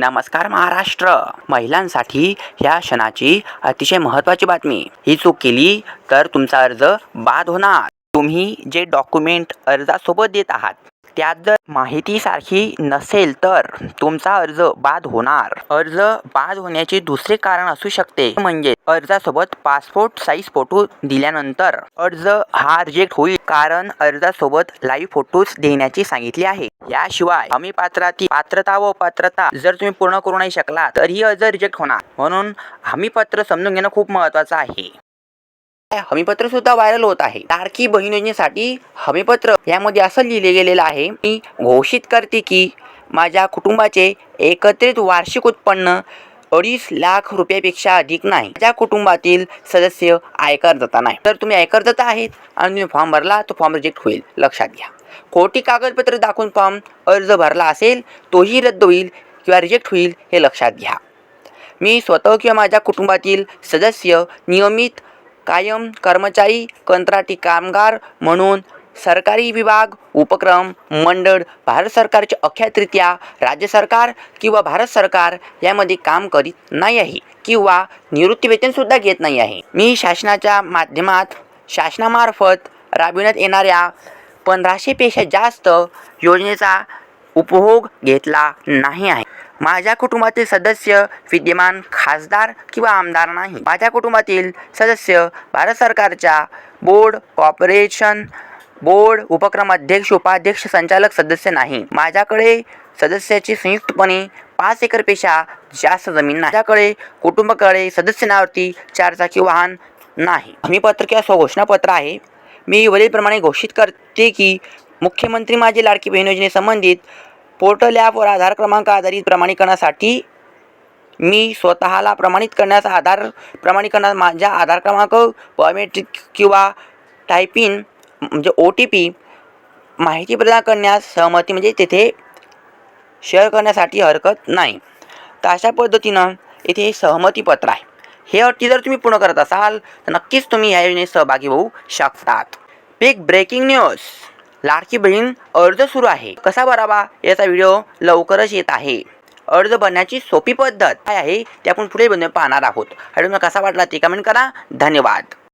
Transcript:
नमस्कार महाराष्ट्र. महिलांसाठी ह्या क्षणाची अतिशय महत्त्वाची बातमी. ही चूक केली तर तुमचा अर्ज बाद होणार. तुम्ही जे डॉक्युमेंट अर्जासोबत देत आहात त्यात जर माहिती सारखी नसेल तर तुमचा अर्ज बाद होणार. अर्ज बाद होण्याचे दुसरे कारण असू शकते. म्हणजे अर्जासोबत पासपोर्ट साईज फोटो दिल्यानंतर अर्ज हा रिजेक्ट होईल कारण अर्जासोबत लाईव्ह फोटोज देण्याची सांगितले आहे. याशिवाय हमी पात्राती पात्रता व पात्रता जर तुम्ही पूर्ण करू नाही शकला तरीही अर्ज रिजेक्ट होणार. म्हणून हमी पत्र समजून घेणं खूप महत्त्वाचं आहे. हमीपत्र सुद्धा व्हायरल होत आहे. लाडकी बहीण योजनेसाठी हमीपत्र यामध्ये असं लिहिले गेलेलं आहे. मी घोषित करते की माझ्या कुटुंबाचे एकत्रित वार्षिक उत्पन्न अडीच लाख रुपयापेक्षा अधिक नाही. माझ्या कुटुंबातील सदस्य आयकर जाता नाही. तर तुम्ही आयकर जाता आहेत आणि तुम्ही फॉर्म भरला तो फॉर्म रिजेक्ट होईल. लक्षात घ्या. खोटी कागदपत्र दाखवून फॉर्म अर्ज भरला असेल तोही रद्द होईल किंवा रिजेक्ट होईल हे लक्षात घ्या. मी स्वतः किंवा माझ्या कुटुंबातील सदस्य नियमित कायम कर्मचारी कंत्राटी कामगार म्हणून सरकारी विभाग उपक्रम मंडळ भारत सरकारचे अख्यातरित्या राज्य सरकार किंवा भारत सरकार यामध्ये काम करीत नाही आहे किंवा निवृत्तीवेतनसुद्धा घेत नाही आहे. मी शासनाच्या माध्यमात शासनामार्फत राबविण्यात येणाऱ्या पंधराशेपेक्षा जास्त योजनेचा उपभोग घेतला नाही आहे. माझ्या कुटुंबातील सदस्य विद्यमान खासदार किंवा आमदार नाही. माझ्या कुटुंबातील सदस्य भारत सरकारच्या बोर्ड कॉर्पोरेशन बोर्ड उपक्रम अध्यक्ष उपाध्यक्ष संचालक सदस्य नाही. माझ्याकडे सदस्याची संयुक्तपणे पाच एकरपेक्षा जास्त जमीन नाही. माझ्याकडे कुटुंबाकडे सदस्य नावावरती चारचाकी वाहन नाही. हमीपत्र किंवा स्वघोषणापत्र आहे. मी वरीलप्रमाणे घोषित करते की मुख्यमंत्री माझी लाडकी बहीण योजनेसंबंधित पोर्टल ॲपवर आधार क्रमांक आधारित प्रमाणीकरणासाठी मी स्वतःला प्रमाणित करण्याचा आधार प्रमाणीकरणात माझ्या आधार क्रमांक बायोमेट्रिक किंवा टायपिंग म्हणजे ओ टी पी माहिती प्रदान करण्यास सहमती म्हणजे तेथे शेअर करण्यासाठी हरकत नाही. तर अशा पद्धतीनं येथे सहमतीपत्र आहे. हे अटी जर तुम्ही पूर्ण करत असाल तर नक्कीच तुम्ही या योजनेत सहभागी होऊ शकतात. Big breaking news Ladki Bahin अर्ज सुरू आहे. कसा भरावा? याचा व्हिडिओ लवकरच येत आहे. अर्ज भरण्याची सोपी पद्धत काय आहे? ते आपण पुढे बनवून पाहणार आहोत. व्हिडिओ कसा वाटला ते कमेंट करा. धन्यवाद.